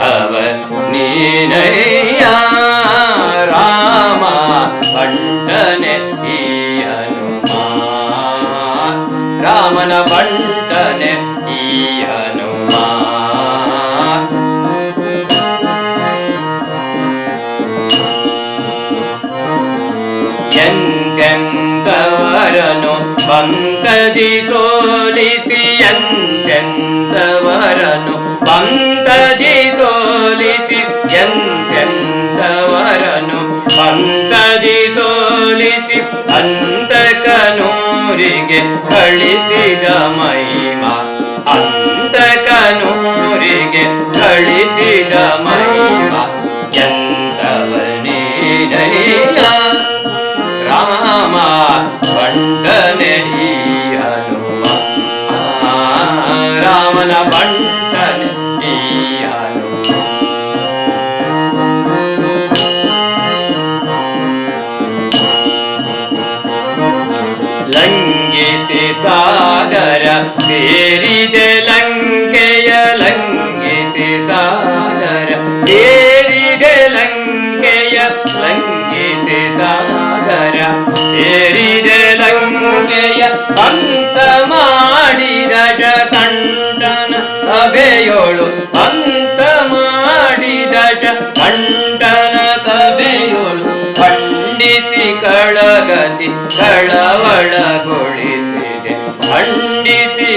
ಎಂಥವ ನೀನಯ್ಯ ರಾಮ ಬಂಟನೆ ಈ ಹನುಮ ರಾಮನ ಬಂಟನೆ ಈ ಹನುಮ ಎಂತೆಂತವರನು ಪಂಕದಿ ಸೋಲಿಸಿ ಎಂತೆಂತವರನು ಪಂಕದಿ ಸೋಲಿಸಿ ಅಂತಕನೂರಿಗೆ ಕಳಿಸಿದ ಮಹಿಮ. ಅಂತಕನೂರಿಗೆ ಕಳಿಸಿದ ಮಹಿಮ. ಎಂತವನೇನಯ್ಯ ರಾಮ ಬಂಟನೆ ಸೇರಿದೆ ಲಂಕೆಯ ಲಂಘಿಸಿ ಸಾಗರ ಸೇರಿದೆ ಲಂಕೆಯ ಲಂಘಿಸಿ ಸಾಗರ ಸೇರಿದೆ ಲಂಕೆಯ ಅಂತ ಮಾಡಿದ ಕಂಡನ ಸಭೆಯೋಳು. ಅಂತ ಮಾಡಿದ ಕಂಡನ ಸಭೆಯೋಳು. ಪಂಡಿತಿ ಕಳಗತಿ ಕಳವಳಗೊಳಿಸಿದೆ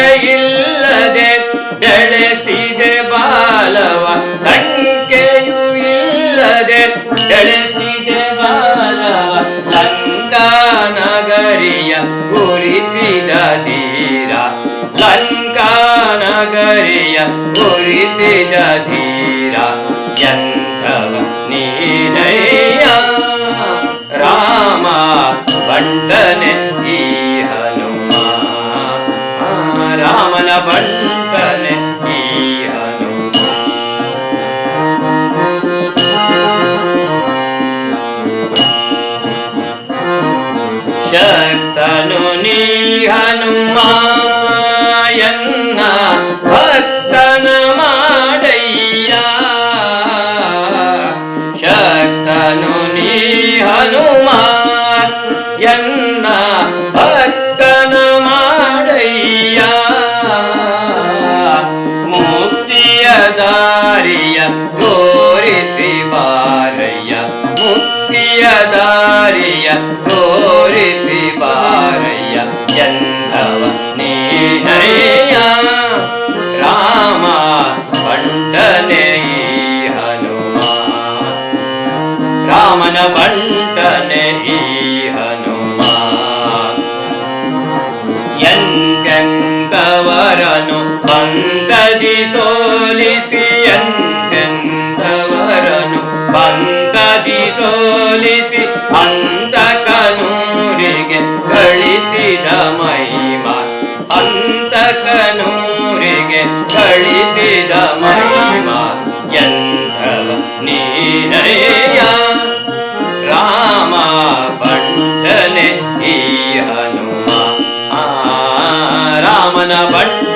ಸಂಖ್ಯೆಯಿಲ್ಲದೆ ಬೆಳೆಸಿದೆ ಬಾಲವ ಸಂಖ್ಯೆಯು ಇಲ್ಲದೆ ಬೆಳೆಸಿದೆ ಬಾಲವ ಲಂಕಾ ನಗರಿಯ ಗುರಿಸಿದ ಧೀರ ಲಂಕಾ ನಗರಿಯ ಗುರಿಸಿದ ಧೀರ ಎಂಥವ ನೀನಯ್ಯ హనుమాయన్న భక్తన మాడయ్యా. శక్తను నీ ತೋರಿಸಿ ಬಾರಯ್ಯ ಎಂದವ ನೀನಯ್ಯ. ರಾಮ ಬಂಡನೆ ಹನುಮ. ರಾಮನ ಬಂಡನೆ ಈ ಹನುಮ. ಎಂತೆಂತವರನು ಬಂದದಿ ಸೋಲಿಸಿ ಎಂತೆಂತವರನು ಬಂದದಿ ಸೋಲಿಸಿ ಅಂತಕನೂರಿಗೆ ನೀನಯ್ಯ ರಾಮ ಬಂಟನೆ ಈ ಹನುಮ. ರಾಮನ ಬಂಟ